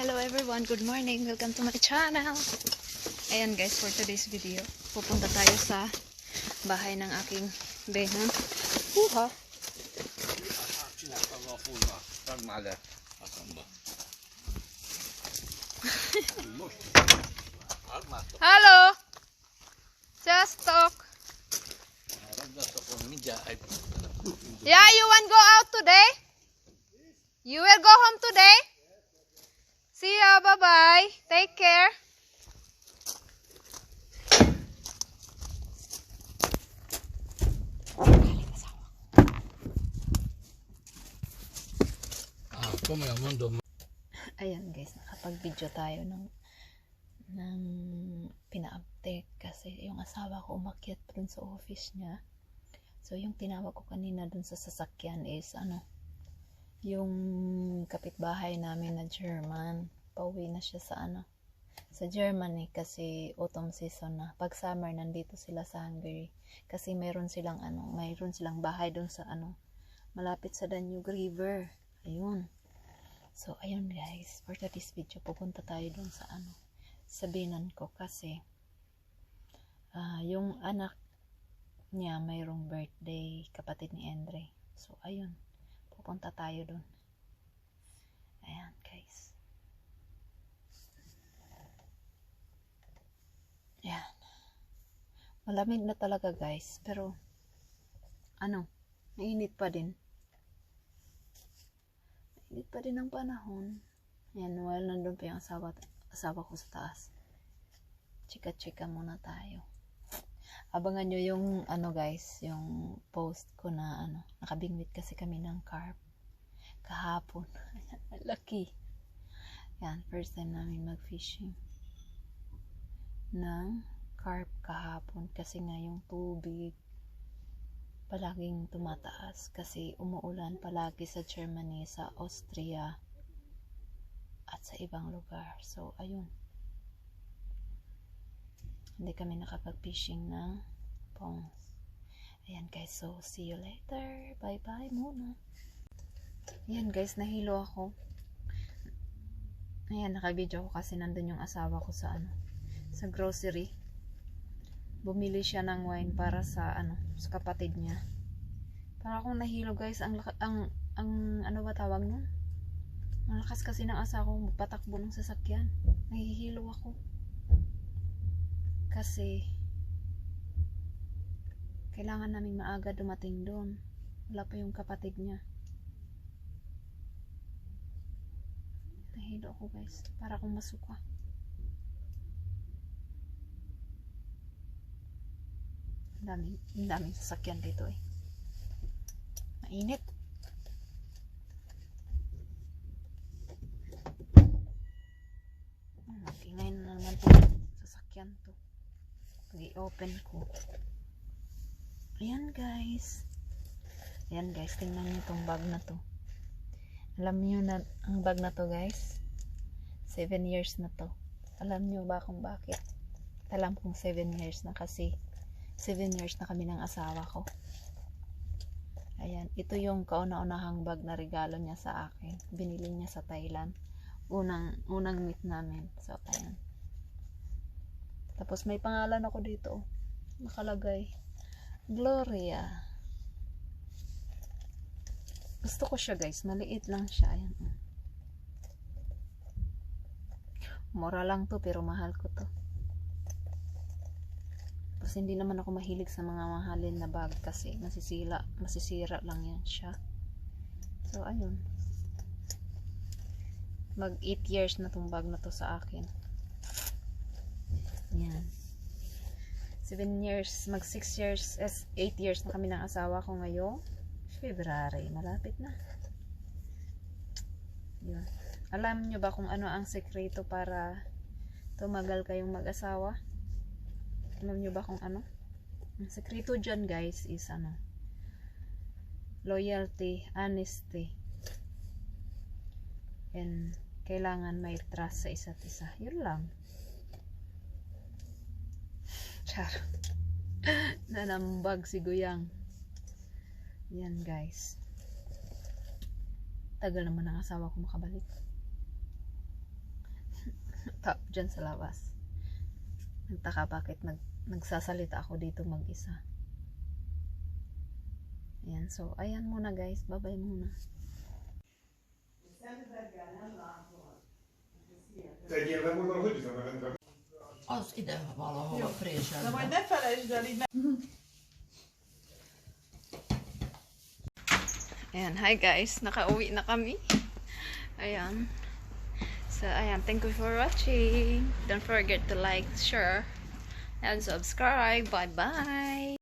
Hello everyone, good morning. Welcome to my channel. Ayan guys, for today's video, pupunta tayo sa bahay ng aking benon. Huha! Hello! Just talk. Yeah, you want go out today? You will go home today? See ya, bye-bye. Take care. Ah. Ayan guys, nakapag-video tayo ng ng pina-update kasi yung asawa ko umakyat dun sa office niya. So yung tinawag ko kanina dun sa sasakyan is ano, yung kapitbahay namin na German. Pauwi na siya sa ano, sa Germany kasi autumn season na. Pag summer nandito sila sa Hungary kasi meron silang ano, mayroon silang bahay dun sa ano, malapit sa Danube River. Ayun. So, ayun guys, for today's video, pupunta tayo dun sa ano, sa binan ko kasi ah yung anak niya mayroong birthday, kapatid ni Andre. So, ayun, pupunta tayo dun. Ayan guys. Ayan. Malamig na talaga guys, pero ano, mainit pa din. Init pa din ang panahon. Ayan, while nandun pa yung asawa, asawa ko sa taas. Chika-chika muna tayo. Abangan nyo yung, ano guys, yung post ko na, ano, nakabingwit kasi kami ng carp. Kahapon. Laki. Yan, first time namin mag-fishing. Ng carp kahapon. Kasi nga yung tubig, palaging tumataas kasi umuulan palagi sa Germany, sa Austria at sa ibang lugar. So, ayun. Hindi kami nakapag-fishing ng pongs. Ayan guys, so see you later. Bye-bye muna. Ayan guys, nahilo ako. Ayan, nakabidyo ko kasi nandun yung asawa ko sa ano, sa grocery bumili siya ng wine para sa ano sa kapatid niya para akong nahilo guys ang ang ang ano ba tawag nun ang lakas kasi ng asa ko patakbo ng sasakyan nahihilo ako kasi kailangan namin maaga dumating doon wala pa yung kapatid niya nahilo ako guys para akong masuka Ang daming, ang daming sasakyan dito eh. Mainit. Tingnan na naman po sasakyan to. I-open ko. Ayan guys. Ayan guys, tingnan niyo tong bag na to. Alam niyo na ang bag na to guys. 7 years na to. Alam niyo ba kung bakit? Alam kong 7 years na kasi 7 years na kami ng asawa ko. Ayan, ito yung kauna-unahang bag na regalo niya sa akin. Binili niya sa Thailand. Unang, unang meet namin. So, ayan. Tapos may pangalan ako dito. Nakalagay. Gloria. Gusto ko siya guys. Maliit lang siya. Ayan. Mura lang to pero mahal ko to. Kasi hindi naman ako mahilig sa mga mahalin na bag kasi masisira, masisira lang yan siya. So, ayun. Mag 8 years na tong bag na to sa akin. Yan. 7 years, mag 6 years, 8 years na kami ng asawa ko ngayong February. Malapit na. Yun. Alam nyo ba kung ano ang sekreto para tumagal kayong mag-asawa? Alam nyo ba kung ano? Ang sekreto dyan guys is ano? Loyalty, honesty. And kailangan may trust sa isa't isa. Yun lang. Char. Nanambag si Guyang. Yan guys. Tagal naman ang asawa ko makabalik. cup dyan sa labas. Nagtaka bakit nag, nagsasalita ako dito mag-isa. Ayan, so ayan muna guys. Bye-bye muna. Le volna, hogy üzenem rendre? Az ide valahol a De préselbe. majd ne felejtsd el, így ne... Ayan, hi guys. Nakauwi na kami. Ayan. So, ayan. Thank you for watching. Don't forget to like, share, and subscribe. Bye-bye.